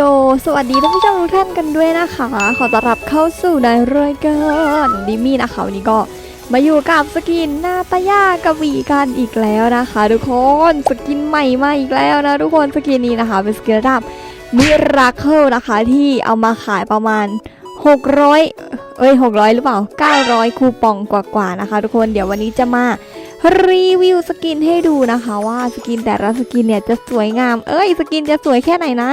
โอสวัสดีท่านผู้ชมทุกท่านกันด้วยนะคะ ขอต้อนรับเข้าสู่ในรายการดิมี่นะคะวันนี้ก็มาอยู่กับสกินหน้าตายากวีกันอีกแล้วนะคะ ทุกคนสกินใหม่มาอีกแล้วนะทุกคนสกินนี้นะคะ เป็นสกินระดับมิราเคิลนะคะที่เอามาขายประมาณ 600 เอ้ย 600 หรือเปล่า 900 คูปองกว่าๆนะคะ ทุกคนเดี๋ยววันนี้จะมารีวิวสกินให้ดูนะคะว่าสกินแต่ละสกินเนี่ยจะสวยงาม เอ้ยสกินจะสวยแค่ไหนนะ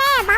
ด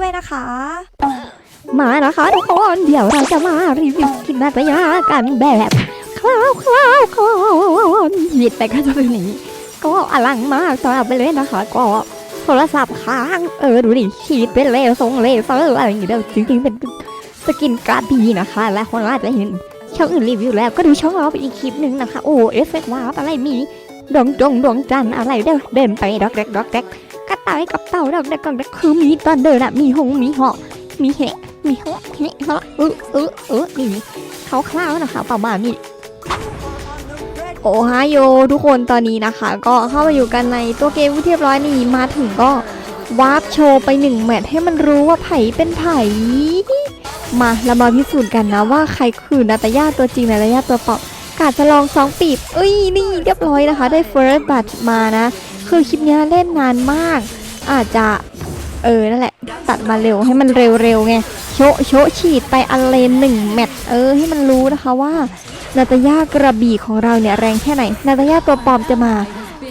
้วยนะคะ มานะคะทุกคนเดี๋ยวเราจะมารีวิวกินนาตยากันแบบคร่าวคร่าวๆก่อนหยิบไปก็จะเป็นนี้ ก็อลังมากตอนเอไปเล่นะคะ ก็โทรศัพท์ค้างเออดูดิฉีดเป็นเลเซอร์ทรงเลเซอร์อะไรอย่างเงี้ยเดี๋ยวจริงๆเป็นสกินการ์ดดีนะคะ และคนอาจจะเห็นช่องอื่นรีวิวแล้วก็ดูช่องเราไปอีกคลิปหนึ่งนะคะ โอ้เอฟเฟกต์ว้าวอะไรมีดวงดวงดวงจันทร์อะไรเด้อเดินไปดอกเด็กดอกเด็ก กระต่ายกับเต่าดอกเด็กดอกเด็กคือมีตอนเดินอะมีหงมีหาะมีเหะมีฮะเฮะฮะเออเออเออนี่เขาคร่าวนะคะประมาณนี้โอไฮโอทุกคนตอนนี้นะคะ ก็เข้ามาอยู่กันในตัวเกมเรียบร้อยนี่มาถึงก็วาร์ปโชว์ไปหนึ่งแมทให้มันรู้ว่าไผ่เป็นไผ่มาเรามาพิสูจน์กันนะว่าใครคือนาตาญาตัวจริงนาตาญาตัวปลอมกาดจะลองสองปีบเอ้ยนี่เรียบร้อยนะคะ ได้เฟิร์สบัตมานะ คือคลิปนี้เล่นนานมาก อาจจะเออนั่นแหละตัดมาเร็วให้มันเร็วๆไงโชะโชะฉีดไปอันเลนหนึ่งแมตช์เออให้มันรู้นะคะว่านาตายากระบี่ของเราเนี่ยแรงแค่ไหนนาตายาตัวปลอมจะมา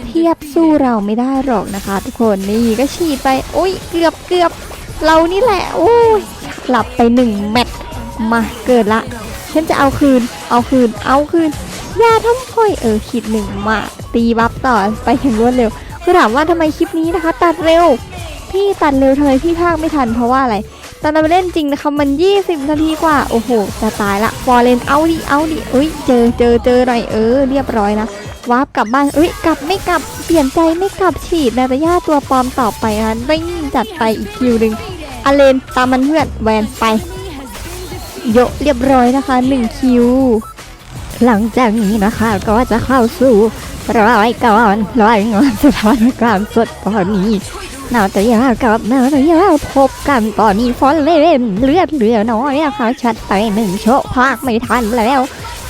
เทียบสู้เราไม่ได้หรอกนะคะ ทุกคนนี่ก็ฉีดไปโอ้ยเกือบเกือบเรานี่แหละโอ้ยหลับไปหนึ่งแมตช์มาเกิดละฉันจะเอาคืน เอาคืน เอาคืนยาทำพ่อยเออขีดหนึ่งมาตีบัฟต่อไปอย่างรวดเร็ว คือถามว่าทำไมคลิปนี้นะคะ ตัดเร็ว พี่ตัดเร็วทำไมพี่ภาคไม่ทันเพราะว่าอะไร ตอนนั้นไปเล่นจริงนะคะมัน 20 นาทีกว่า โอ้โห จะตายละฟอร์เรนเอาดิเอาดิเอ้ย เจอเจอเจอหน่อยเออ เรียบร้อยนะวาร์ปกลับบ้านเอ้ย กลับไม่กลับ เปลี่ยนใจไม่กลับฉีดนาตาย่าตัวปลอมต่อไปนะได้จัดไปอีกคิวหนึ่งอเลนตามมันเพื่อนแวนไปโยะเรียบร้อยนะคะ1คิวหลังจากนี้นะคะก็จะเข้าสู่ รายการรายงานสถานการณ์สดตอนนี้นาตยากับนาตยาพบกันตอนนี้ฟอนเล่นเลือดเหลือน้อยนะคะชัดไปหนึ่งโชะภาคไม่ทันแล้ว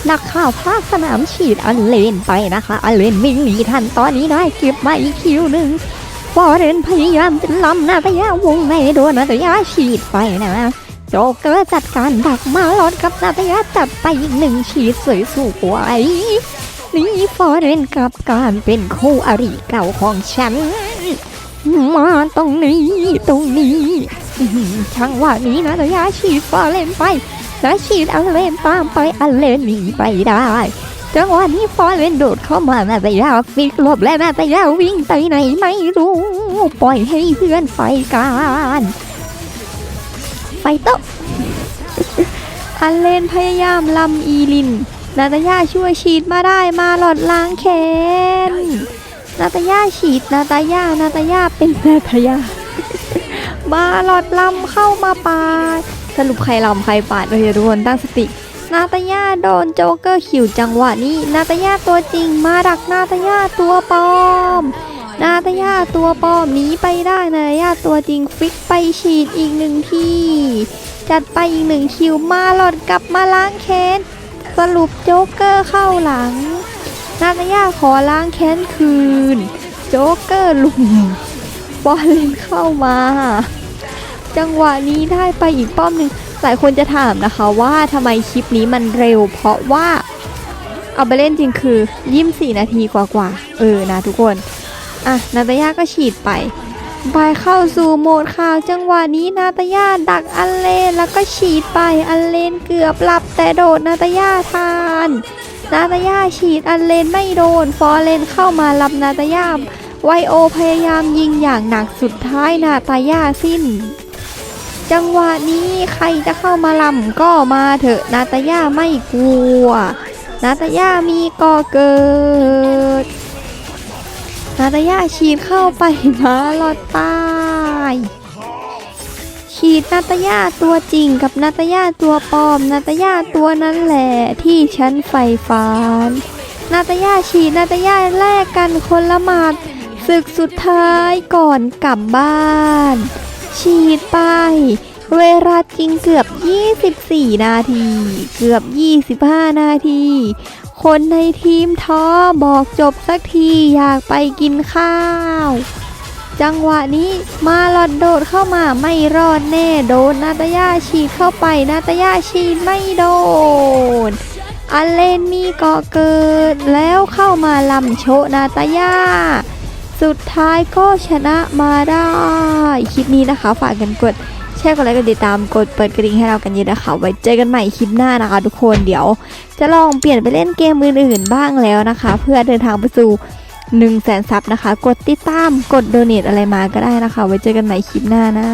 นักข่าวภาคสนามฉีดอันเลนไปนะคะอันเลนวิ่งหนีทันตอนนี้ได้เก็บมาอีกคิวหนึ่งฟอเรนพยายามจะล้ำนาตยาวงในโดนนาตยาฉีดไปนะโจเกอร์จัดการดักมาลอดกับนาตยาจัดไปอีกหนึ่งฉีดสวยสวย ๆนี่ฟอเรนกับการเป็นคู่อริเก่าของฉัน มาตรงนี้ตรงนี้ ช่างว่านี้นาตยาฉีดฟอเรนไปแล้วฉีดอัลเลนตามไปอัลเลนหนีไปได้จังหวะนี้ฟอเรนโดดเข้ามานาตยาฟิกหลบและนาตยาวิ่งไปไหนไม่รู้ ปล่อยให้เพื่อนไฟกันไฟโตอันเลนพยายามลำอีลิน นาตาย่าช่วยฉีดมาได้มาหลอดล้างแค้นนาตาย่าฉีดนาตาย่านาตาย่าเป็นนาตาย่ามาหลอดลำเข้ามาปาดสรุปใครลำใครปาดเลยทุกคนตั้งสตินาตาย่าโดนโจเกอร์ขิวจังหวะนี้ นาตาย่าตัวจริงมาดักนาตาย่าตัวปลอม นาตาย่าตัวปลอมหนีไปได้นาตาย่าตัวจริงฟิกไปฉีดอีกหนึ่งทีจัดไปอีกหนึ่งคิวมาหลอดกลับมาล้างแค้น สรุปโจ๊กเกอร์เข้าหลัง นาตายาขอล้างแค้นคืน โจ๊กเกอร์ลุมบอลเลนเข้ามา จังหวะนี้ได้ไปอีกป้อมหนึ่งหลายคนจะถามนะคะว่าทำไมคลิปนี้มันเร็ว เพราะว่าเอาไปเล่นจริงคือ ยิ้มสี่นาทีกว่าๆเออนะทุกคน อะนาตายาก็ฉีดไป ไปเข้าสู่โหมดข่าวจังหวะนี้นาตาย่าดักอันเลนแล้วก็ฉีดไปอันเลนเกือบหลับแต่โดดนาตาย่าทานนาตาย่าฉีดอันเลนไม่โดนฟอร์เลนเข้ามารับนาตาย่าไวโอพยายามยิงอย่างหนักสุดท้ายนาตาย่าสิ้น จังหวะนี้ใครจะเข้ามาลำก็มาเถอะนาตาย่าไม่กลัว นาตาย่ามีก่อเกิด ตาย่าฉีดเข้าไปมาหลอดตายฉีดนาตาย่าตัวจริงกับนาตาย่าตัวปลอมนาตาย่าตัวนั้นแหละที่ฉันใฝ่ฝันนาตาย่าฉีดนาตาย่าแลกกันคนละหมาดศึกสุดท้ายก่อนกลับบ้าน ฉีดไป เวลาจริงเกือบ 24 นาที เกือบ 25 นาที คนในทีมท้อบอกจบสักทีอยากไปกินข้าว จังหวะนี้มาหลอดโดดเข้ามาไม่รอดแน่โดนนาตาย่าฉีดเข้าไปนาตาย่าฉีดไม่โดนอเลนมีเกาะเกิดแล้วเข้ามาลำโชนาตายา สุดท้ายก็ชนะมาได้ คลิปนี้นะคะฝากกันกด แชร์กดไลค์กดติดตามกดเปิดกระดิ่งให้เรากันเยอะนะคะ ไว้เจอกันใหม่คลิปหน้านะคะ ทุกคนเดี๋ยว จะลองเปลี่ยนไปเล่นเกมอื่นๆบ้างแล้วนะคะ เพื่อเดินทางไปสู่1 0 0 0 0แสนซับนะคะ กดติดตามกดโดเนทอะไรมาก็ได้นะคะ ไว้เจอกันใหม่คลิปหน้านะ